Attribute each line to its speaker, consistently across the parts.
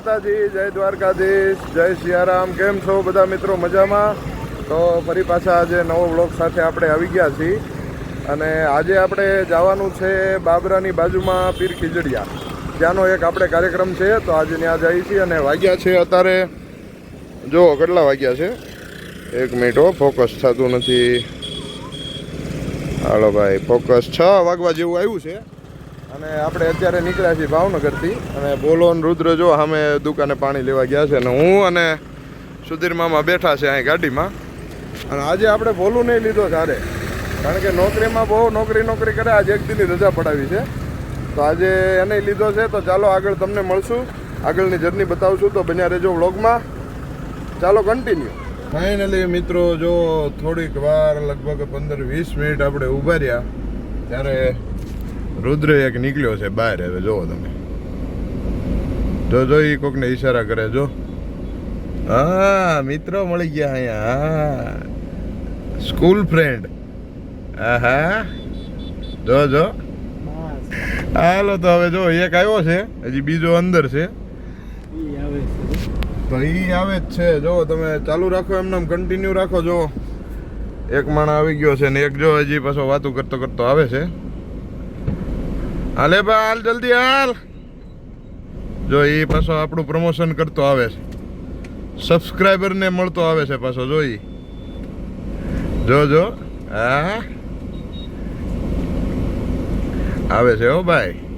Speaker 1: માતાજી, જય દ્વારકાધીશ, જય સિયારામ, કેમ છો બધા મિત્રો મજામાં? તો ફરી પાછા આજે નવો બ્લોગ સાથે આપણે આવી ગયા છીએ. અને આજે આપણે જવાનું છે બાબરાની બાજુમાં પીર ખીજડીયા. ત્યાંનો એક આપણે કાર્યક્રમ છે, તો આજે ત્યાં જઈએ છીએ અને વાગ્યા છે અત્યારે. જો કેટલા વાગ્યા છે. એક મિનિટ હો, ફોકસ થતું નથી. હાલો ભાઈ, ફોકસ. છ વાગવા જેવું આવ્યું છે. અને આપણે અત્યારે નીકળ્યા છીએ ભાવનગરથી. અને બોલો રુદ્ર, જો સામે દુકાને પાણી લેવા ગયા છે અને હું અને સુધીર મામા બેઠા છે અહીં ગાડીમાં. અને આજે આપણે બોલું નહીં લીધો સારે. કારણ કે નોકરીમાં બહુ નોકરી નોકરી કરે, આજે એક દિનની રજા પડાવી છે. તો આજે એને લીધો છે, તો ચાલો આગળ તમને મળશું. આગળની જર્ની બતાવશું તો બન્યા રહેજો વ્લોગમાં. ચાલો કન્ટિન્યુ ફાઇનલી મિત્રો, જો થોડીક વાર, લગભગ પંદર વીસ મિનિટ આપણે ઊભા રહ્યા, ત્યારે રુદ્ર એક નીકળ્યો છે બહાર, હવે જોવો તમે. જો જો એ કોકને ઈશારા કરે, જો. હા, મિત્રો મળી ગયા અહીંયા, હા. સ્કૂલ ફ્રેન્ડ હા જો જો. હાલો, તો હવે જો, એક આવ્યો છે, હજી બીજો અંદર છે. તો એ આવે જ છે, જો, તમે ચાલુ રાખો એમને કન્ટિન્યુ રાખો, જો. એક માણસ આવી ગયો છે ને એક જો હજી પાછો વાતું કરતો કરતો આવે છે. હાલે બા હાલ જલ્દી હાલ. જો એ પાછો આપણું પ્રમોશન કરતો આવે છે. સબસ્ક્રાઈબરને મળતો આવે છે પાછો, જો ઈ. જો જો. હા. આવે છે હો ભાઈ.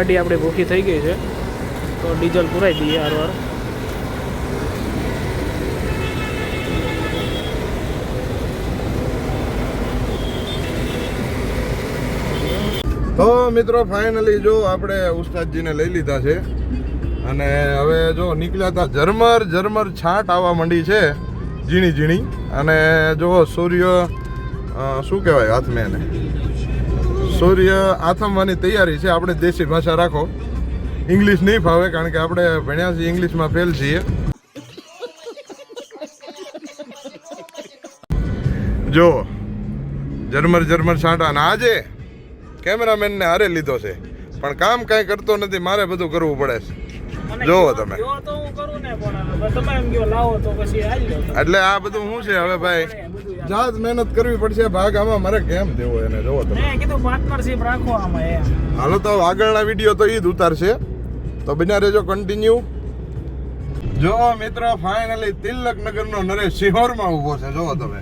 Speaker 2: ગાડી આપણી ભૂખી થઈ ગઈ છે, તો ડીઝલ પુરાઈ દઈએ હારવાર.
Speaker 1: તો મિત્રો ફાઇનલી જો આપણે ઉસ્તાદજીને લઈ લીધા છે, અને હવે જો નીકળ્યા હતા ઝરમર ઝરમર છાંટ આવવા માંડી છે, ઝીણી ઝીણી. અને જો સૂર્ય શું કહેવાય હાથમાં એને? સૂર્ય આથમવાની તૈયારી છે. આપણે દેશી ભાષા રાખો. ઇંગ્લિશ નહીં ફાવે કારણ કે આપણે ભણ્યા છીએ ઇંગ્લિશમાં ફેલ છીએ. જો ઝરમર ઝરમર છાંટા. અને આજે કેમેરામેનને હારે લીધો છે. પણ કામ કાંઈ કરતો નથી મારે બધું કરવું પડે છે. જોવો તમે.
Speaker 2: ને
Speaker 1: એટલે આ બધું શું છે હવે ભાઈ? જાત મહેનત કરવી પડશે ભાગ આમાં મારે કેમ દેવો એને? જોવો તમે.
Speaker 2: કીધું પાર્ટનરશિપ રાખો આમાં
Speaker 1: હાલો તો આગળના વીડિયો તો ઈ જ ઉતારશે. તો બિના રહેજો કન્ટિન્યુ જો મિત્રો ફાઇનલી તિલકનગર નો નરેશ સિહોરમાં ઊભો છે જોવો તમે.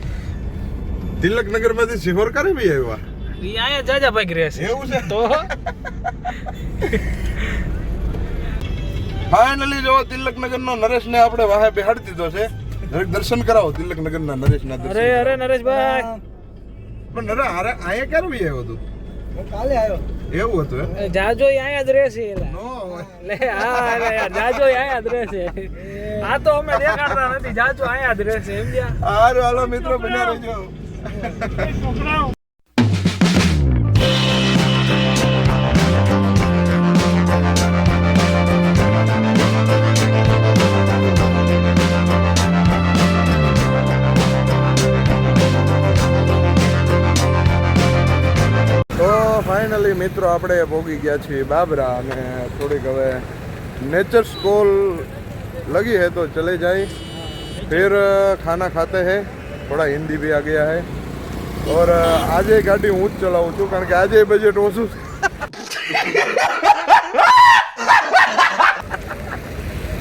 Speaker 1: તિલકનગરમાંથી સિહોર કરી બી આવ્યા?
Speaker 2: અહીંયા જાજા ભાઈ રહેશે
Speaker 1: એવું છે?
Speaker 2: તો?
Speaker 1: ફાઇનલી જો તિલકનગર નો નરેશ ને આપણે વાહે બેહાડી દીધો છે. દર્શન કરાવો તિલકનગર ના નરેશ ના
Speaker 2: અરે અરે નરેશભાઈ.
Speaker 1: પણ નરે અરે અહીંયા ક્યારે બી આવ્યો તું?
Speaker 3: કાલે આવ્યો.
Speaker 1: એવું હતું
Speaker 2: જાજો આયા જ રહેશે એલા.
Speaker 1: નો
Speaker 2: લે હા અરે યાર જાજો આયા જ રહેશે. આ તો અમે દેખાડતા નથી જાજો આયા જ રહેશે સમજ્યા
Speaker 1: હારું હાલો મિત્રો બન્યા રહેજો. ફાઇનલી મિત્રો આપણે પહોંચી ગયા છીએ બાબરા અને થોડીક હવે नेचर स्कूल लगी है तो चले जाए फिर खाना खाते हैं थोड़ा हिंदी भी आ गया है और આજે ગાડી હું જ ચલાવું છું કારણ કે આજે બજેટ ઓછું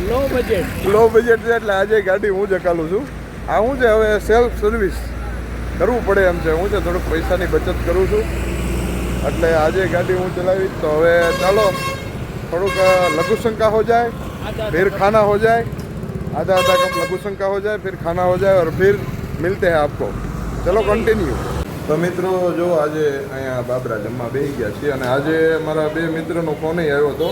Speaker 2: લો બજેટ
Speaker 1: લો બજેટ છે એટલે આજે ગાડી હું જ હકાલું છું આ હું છે હવે સેલ્ફ સર્વિસ કરવું પડે એમ છે હું છે થોડુંક પૈસાની બચત કરું છું એટલે આજે ગાડી હું ચલાવી તો હવે ચાલો થોડુંક લઘુશંકા હો જાય ફિર ખાના હો જાય આધા આધા કપ લઘુશંકા હો જાય ફિર ખાના હો જાય ઓર ફિર મિલતે હૈ આપકો. ચલો કન્ટિન્યુ તો મિત્રો જો આજે અહીંયા બાબરા જમવા બેસી ગયા છીએ અને આજે અમારા બે મિત્રનો ફોન આવ્યો હતો.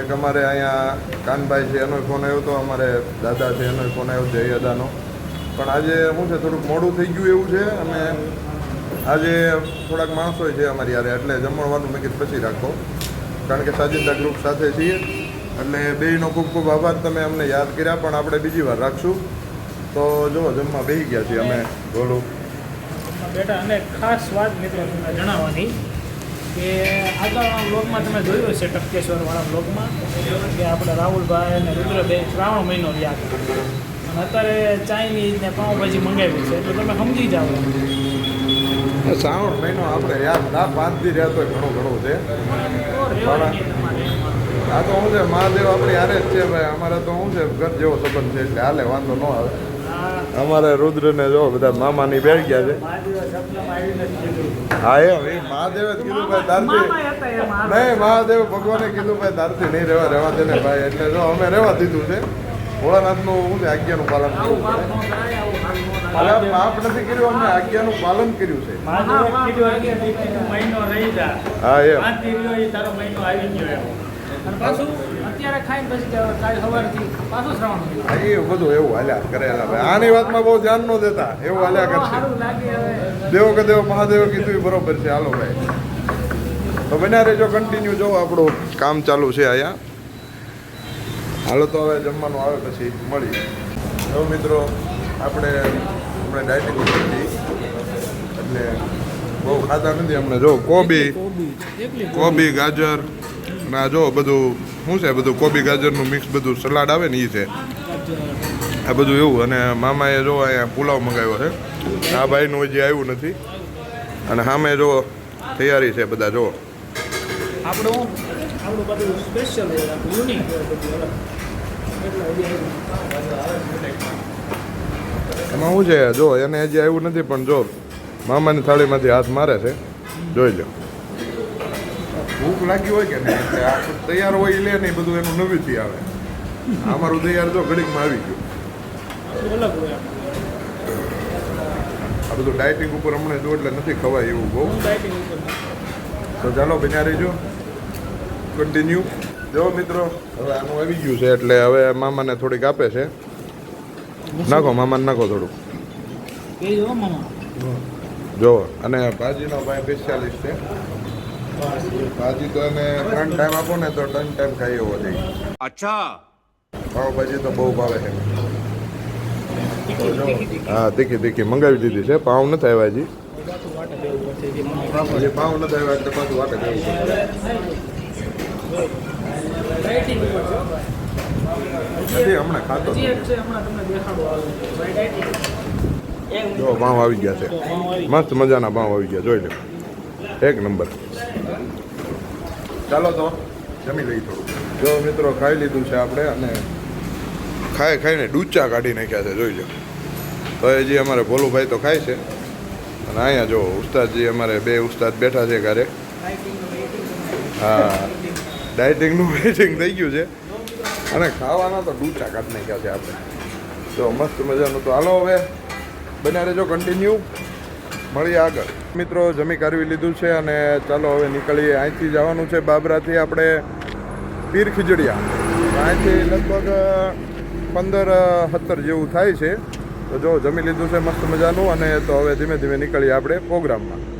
Speaker 1: એક અમારે અહીંયા કાનભાઈ છે એનો ફોન આવ્યો હતો અમારે દાદા છે એનો ફોન આવ્યો જય અદાનો. પણ આજે શું છે થોડુંક મોડું થઈ ગયું એવું છે અને આજે થોડાક માણસો છે અમારી યારે, એટલે જમણવાનું મેં કીધું પછી રાખો. કારણ કે સાજિંદા ગ્રુપ સાથે છીએ, એટલે બેયનો ખૂબ ખૂબ આભાર. તમે અમને યાદ કર્યા, પણ આપણે બીજી વાર રાખશું. તો જો, જમવા બેસી ગયા છીએ અમે બોલું
Speaker 2: બેટા, અને ખાસ વાત મિત્રો તમને જણાવવાની કે આગળના બ્લોગમાં તમે જોયું હશે ટપકેશ્વરવાળા બ્લોગમાં કે આપણે રાહુલભાઈ અને રુદ્રબેન શ્રાવણ મહિનો યાદ. અને અત્યારે ચાઇનીઝ ને પાઉંભાજી મંગાવી છે, તો તમે સમજી જાઓ.
Speaker 1: શ્રાવણ મહિનો આપણે યાદ ના પાંચથી રહ્યા તો ઘણું ઘણું છે
Speaker 2: એમાં.
Speaker 1: આ તો શું છે, મહાદેવ આપણી યારે જ છે ભાઈ અમારે તો શું છે, ઘર જેવો સંબંધ છે એટલે હાલે, વાંધો ન આવે અમારે રુદ્રને જો બધા મામાની બેઠ ગયા છે
Speaker 2: મહાદેવ.
Speaker 1: હા એ મહાદેવે જ કીધું ભાઈ
Speaker 2: આ.
Speaker 1: નહીં, મહાદેવ ભગવાને કીધું ભાઈ તારથી નહીં રહેવા રહેવા દે ને ભાઈ એટલે જો અમે રહેવા દીધું છે ભોળાનાથનું શું છે, આજ્ઞાનું પાલન કરવું અરે પાપ નથી કર્યું અમને આજ્ઞાનું પાલન કર્યું છે.
Speaker 2: મહિનો રહી જા.
Speaker 1: હા
Speaker 2: એ તારો મહિનો આવી ગયો અને પાછું અત્યારે ખાઈને પછી કાલ સવારથી પાછું શ્રાવણ
Speaker 1: એ બધું એવું હાલ્યા કરેલા ભાઈ. આની વાતમાં બહુ ધ્યાન ન દેતા એવું હાલ્યા કરશે. દેવો કે દેવો મહાદેવ કીધું એ બરોબર છે. હાલો ભાઈ. તો બન્યા રહેજો કન્ટિન્યુ જો આપણું કામ ચાલુ છે અહીંયા. હાલો તો હવે જમવાનું આવે પછી મળી જો મિત્રો આપણે હમણાં ડાયટિંગ હતી. એટલે બહુ ખાતા નથી અમને જો કોબી. કોબી. ગાજર ના જો બધું શું છે બધું? કોબી ગાજરનું મિક્સ બધું સલાડ આવે ને એ છે. આ બધું એવું. અને મામાએ જો અહીંયા પુલાવ મંગાવ્યો છે. આ ભાઈનું હજી આવ્યું નથી. અને સામે જો તૈયારી છે બધા જો.
Speaker 2: આપણું આપણું બધું સ્પેશિયલ યુનિક
Speaker 1: એમાં શું છે, જો, એને હજી આવ્યું નથી, પણ જો, મામાની થાળીમાંથી હાથ મારે છે. જોઈ લો. ભૂખ લાગી હોય કે નહીં? એટલે આખું તૈયાર હોય એ લે નહીં બધું એનું નવીથી આવે. અમારું તૈયાર જો ઘડીકમાં આવી ગયું. આ બધું ડાયટિંગ ઉપર હમણાં જો, એટલે નથી ખવાય એવું બહુ. તો ચાલો, બન્યા રહીજો. કન્ટિન્યુ જો, મિત્રો, હવે આનું આવી ગયું છે, એટલે હવે મામાને થોડીક આપે છે. નાખો મામા નાખો
Speaker 2: થોડું જો
Speaker 1: અને ભાજીનો ભાઈ સ્પેશિયાલિસ્ટ છે. ભાજી તો એને ત્રણ ટાઈમ આપો ને તો ત્રણ ટાઈમ ખાઈ એવો થઈ
Speaker 3: અચ્છા.
Speaker 1: પાવભાજી તો બહુ ભાવે છે. હા તીખી તીખી. મંગાવી દીધી છે. પાવ નથી આવ્યા હજી
Speaker 2: જે
Speaker 1: પાવ નથી આવ્યા એટલે પાછું વાટે જવું પડે. હમણાં ખાતો નથી.
Speaker 2: હમણાં ડાયટિંગ
Speaker 1: જો પાવ આવી ગયા છે. મસ્ત મજાના ભાવ આવી ગયા જોઈ લો. એક નંબર. ચાલો તો જમી લઈ થોડું જો મિત્રો ખાઈ લીધું છે આપણે અને ખાઈ ખાઈને ડૂચા કાઢી નાખ્યા છે જોઈ લો. તો હજી અમારે ભોલુભાઈ તો ખાય છે. અને અહીંયા જો ઉસ્તાદજી અમારે બે ઉસ્તાદ બેઠા છે ઘરે. હા. ડાયટિંગનું વેઇટિંગ થઈ ગયું છે. અને ખાવાના તો ડૂચા કાઢી નાખ્યા છે આપણે? જો, મસ્ત મજાનું તો હાલો હવે, બન્યા રહેજો કન્ટિન્યુ મળીએ આગળ. મિત્રો, જમી કાઢવી લીધું છે અને ચાલો હવે નીકળીએ. અહીંથી જવાનું છે બાબરાથી આપણે પીર ખીજડીયા. અહીંથી લગભગ પંદર સત્તર જેવું થાય છે. તો જો, જમી લીધું છે મસ્ત મજાનું અને તો હવે ધીમે ધીમે નીકળીએ આપણે પ્રોગ્રામમાં.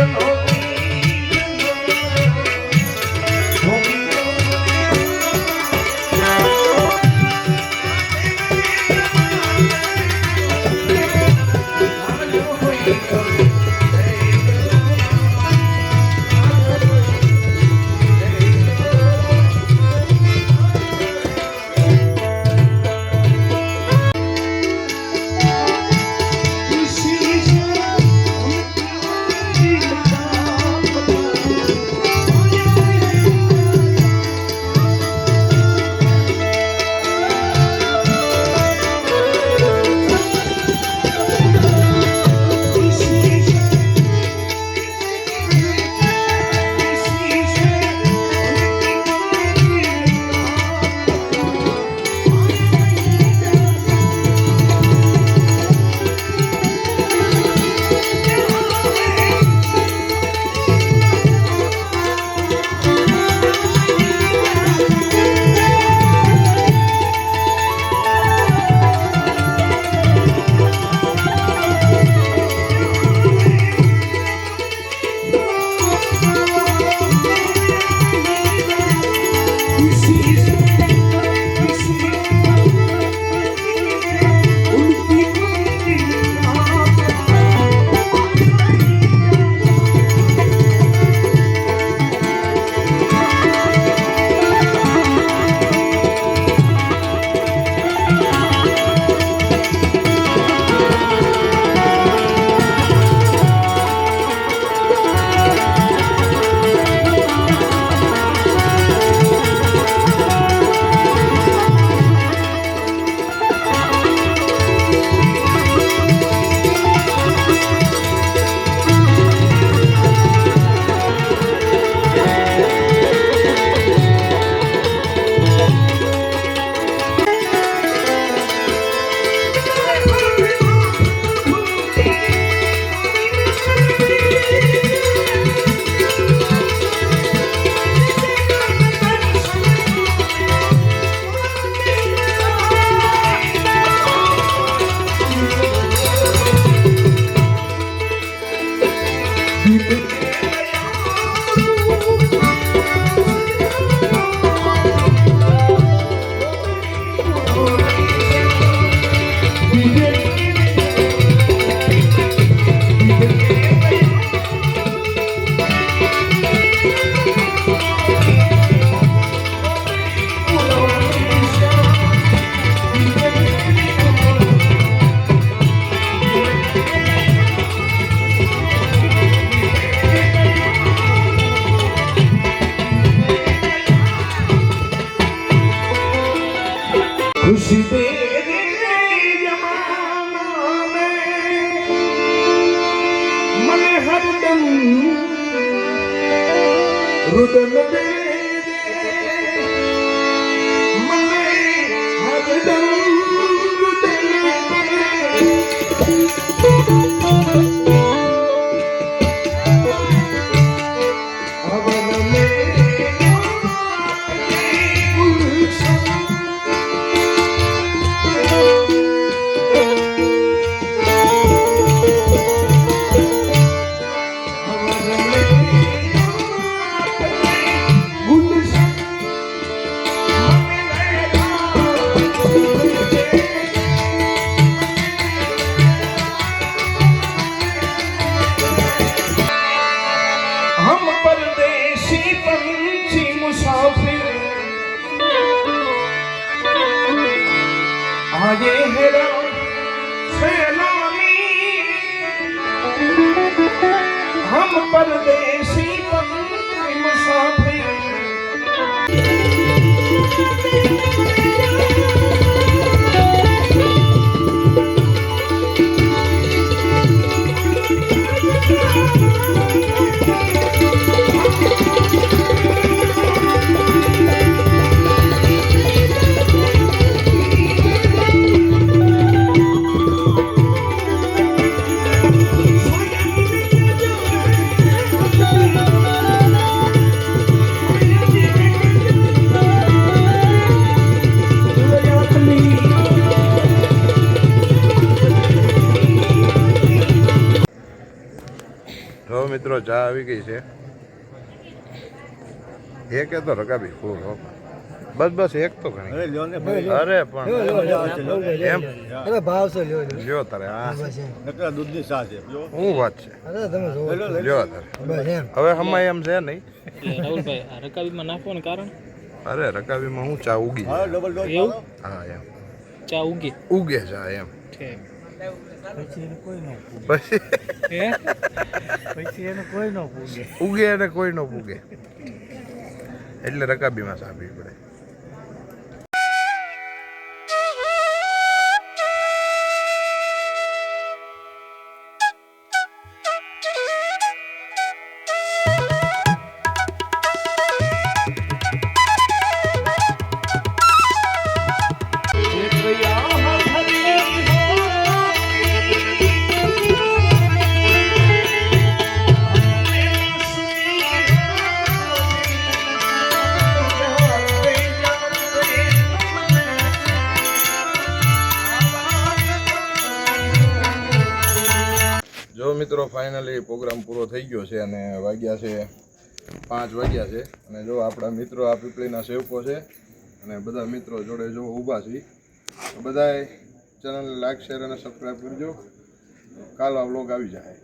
Speaker 3: Oh. brother
Speaker 1: there. મિત્રો ચા આવી ગઈ છે. એક તો રકાબી ફૂલ હો. બસ બસ એક તો ઘણી. અરે પણ એમ?
Speaker 4: અરે ભાવ છે લ્યો લ્યો.
Speaker 1: તારે આ
Speaker 4: નકરા
Speaker 5: દૂધની સા છે. હું
Speaker 1: શું વાત છે?
Speaker 4: અરે તમે જો
Speaker 1: લ્યો તારે. હવે હમાય એમ છે નહીં?
Speaker 2: રાહુલભાઈ આ રકાબીમાં નાખવાનું કારણ?
Speaker 1: અરે રકાબીમાં હું ચા ઉગી
Speaker 5: હા ડબલ ડોઝ
Speaker 1: હા એમ.
Speaker 2: ચા ઉગી.
Speaker 1: ઉગે ચા એમ.
Speaker 2: છે
Speaker 4: પછી એને કોઈ ન પૂગે.
Speaker 1: પછી?
Speaker 4: એને કોઈ ન પૂગે.
Speaker 1: ઉગે અને કોઈ ન પૂગે. એટલે રકાબીમાં ચા પડે. વાગ્યા છે, પાંચ વાગ્યા છે. અને જો આપણા મિત્રો આ પીપળીના સેવકો છે, અને બધા મિત્રો જોડે જો ઊભા છે બધાએ ચેનલને લાઈક શેર અને સબસ્ક્રાઈબ કરજો. કાલ આ વ્લોગ આવી જાય.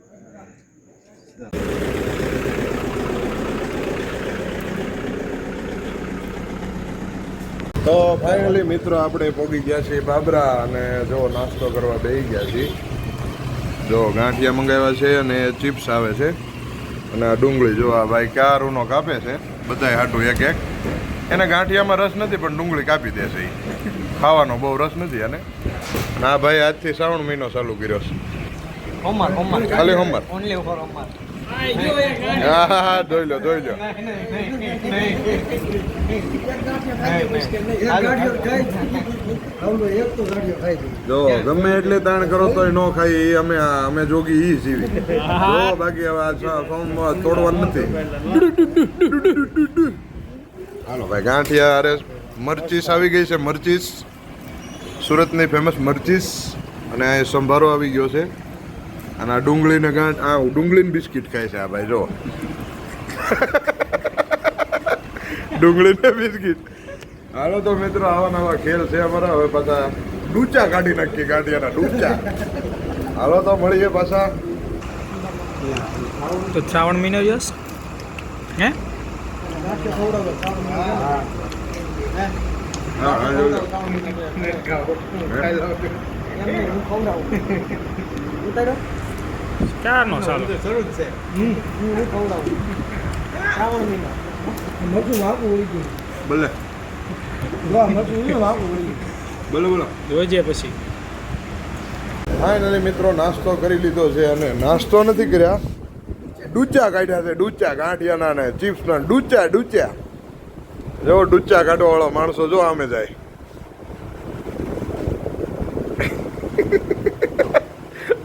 Speaker 1: તો ફાઇનલી મિત્રો આપણે પહોંચી ગયા છીએ બાબરા અને જો નાસ્તો કરવા બેસી ગયા છીએ. જો ગાંઠિયા મંગાવ્યા છે અને ચિપ્સ આવે છે. અને આ ડુંગળી જો આ ભાઈ ક્યારુનો કાપે છે બધાય હાટું એક એક. એને ગાંઠિયામાં રસ નથી પણ ડુંગળી કાપી દેશે એ ખાવાનો બહુ રસ નથી અને ના ભાઈ આજથી શ્રાવણ મહિનો ચાલુ કર્યો છે. ખાલી હોમર
Speaker 4: ઓનલી ફોર
Speaker 1: હા, જોઈ લો જોઈ લો. જો, ગમે એટલે તાણ કરો તો ન ખાઈ એ અમે અમે જોગી ઈ જીવી. જો, બાકી હવે આ ફોર્મમાં તોડવાનું નથી. હાલો, ભાઈ, ગાંઠિયા અરે મરચીસ આવી ગઈ છે, મરચીસ. સુરતની ફેમસ મરચીસ. અને સંભારો આવી ગયો છે. અને આ ડુંગળીને ગાંઠ આ ડુંગળીની બિસ્કિટ ખાય છે આ ભાઈ જો. ડુંગળીને બિસ્કિટ. હાલો તો મિત્રો આવા નવા ખેલ છે અમારા. હવે પાછા ડૂચા કાઢી નાખીએ ગાંઠિયાના ડૂચા. હાલો તો મળીએ પાછા.
Speaker 2: તો શ્રાવણ મહિનો જશ હે?
Speaker 1: હા હા લો.
Speaker 2: ક્યારનો ચાલુ.
Speaker 4: જરૂર છે. હું હું
Speaker 1: ખવડાવું.
Speaker 4: વાહ મરચું ઈ વાપું હોય ગયું
Speaker 1: બોલો બોલો
Speaker 2: જોજે પછી.
Speaker 1: ફાઇનલી મિત્રો નાસ્તો કરી લીધો છે અને નાસ્તો નથી કર્યા. ડૂચા કાઢ્યા છે ડૂચા ગાંઠિયાના ને ચિપ્સના ડૂચા ડૂચા. જો ડૂચા કાઢવા વાળો માણસો જો આમે જાય.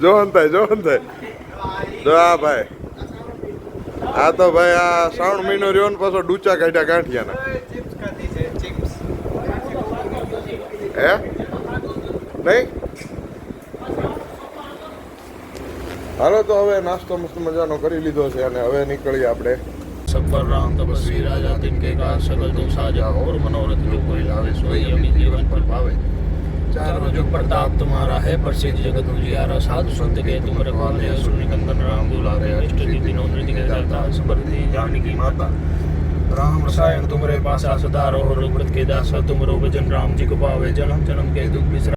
Speaker 1: જોહન થાય જોહન થાય જો આ ભાઈ. આ તો ભાઈ આ શ્રાવણ મહિનો રહ્યો ને પાછો ડૂચા કાઢ્યા ગાંઠિયાના. હે? નહીં? હાલો તો હવે નાસ્તો મસ્ત મજાનો કરી લીધો છે અને હવે નીકળીએ આપણે.
Speaker 6: સફર રામ તપસ્વી, રાજા તિનકે કા સકલ તું સાજા ઓર મનોરથ લોકો લાવે, સોય અમી જીવન પર પાવે चारों जुग प्रताप तुम्हारा है प्रसिद्ध जगत उजियारा साधु संत के तुम रखवाले असुर निकंदन राम दुलारे अष्ट सिद्धि नौ नृत्य के दाता सुबरती जानकी माता राम रसायन तुम्हारे पासा सदा रहो रघुपत के दासा तुम रो भजन राम जी को पावे जन्म जन्म के दुख बिसरा